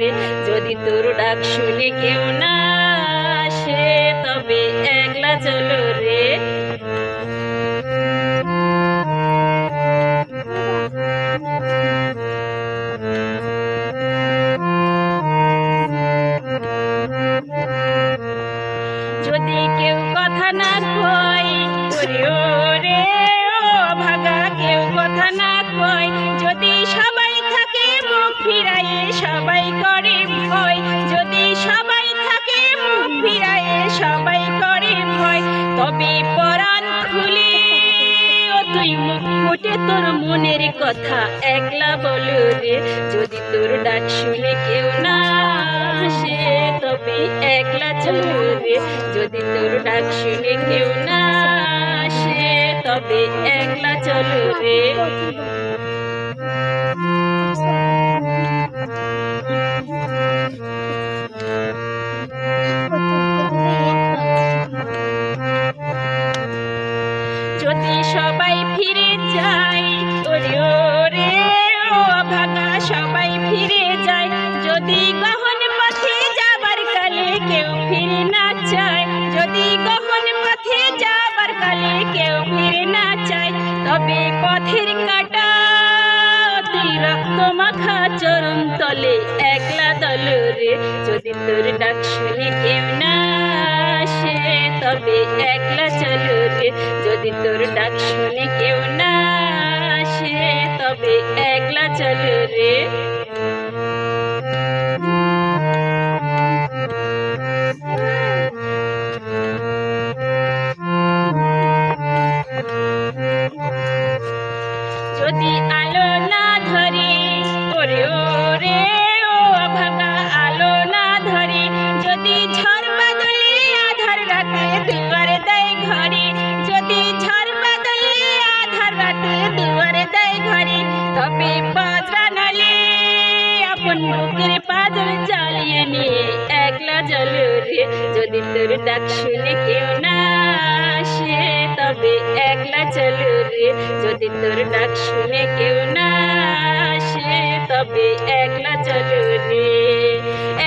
রে যদি তোর ডাক শুনে কেউ না আসে, তবে একলা চলো রে। যদি কেউ কথা না কয়, ওরে ওরে পরাণ খুলে ও তুই মুখ ফুটে তোর মনের কথা একলা বলো রে। যদি তোর ডাক শুনে কেউ না আসে, তবে একলা চলো রে। যদি তোর ডাক শুনে কেউ না আসে, তবে একলা চলো রে। সবাই ফিরে যায়। ওরে ওরে, ও ভাগা, সবাই ফিরে যায়। যদি গহন পথে যাবার কালে কেউ ফিরে না চায় যদি গহন পথে যাবার কালে কেউ ফিরে না চায় তবে পথের কাটা রক্ত মাখা চরণ তলে একলা দল রে। যদি তোর ডাক শুনে কেউ না আসে, তবে একলা চলো রে। যদি তোর ডাক শুনে তবে একলা চল রে। যদি আপন বুকের পাজর জ্বালিয়ে নিয়ে একলা জল রে যদি তোর ডাক শুনে কেউ না আসে, তবে একলা চলো রে যদি তোর ডাক শুনে কেউ না আসে, তবে একলা চলো রে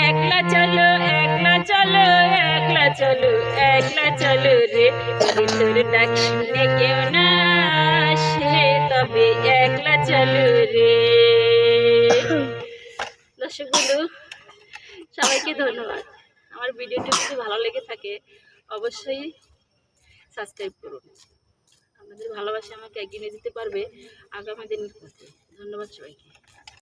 একলা চলো একলা চলো একলা চলো একলা চলো রে। যদি তোর ডাক শুনে কেউ না আসে, তবে একলা চলো রে। বন্ধু সবাইকে ধন্যবাদ। আমার ভিডিওটি যদি ভালো লেগে থাকে, অবশ্যই সাবস্ক্রাইব করুন। আপনাদের ভালোবাসা আমাকে এগিয়ে নিয়ে যেতে পারবে আগামী দিনের পথে ধন্যবাদ সবাইকে।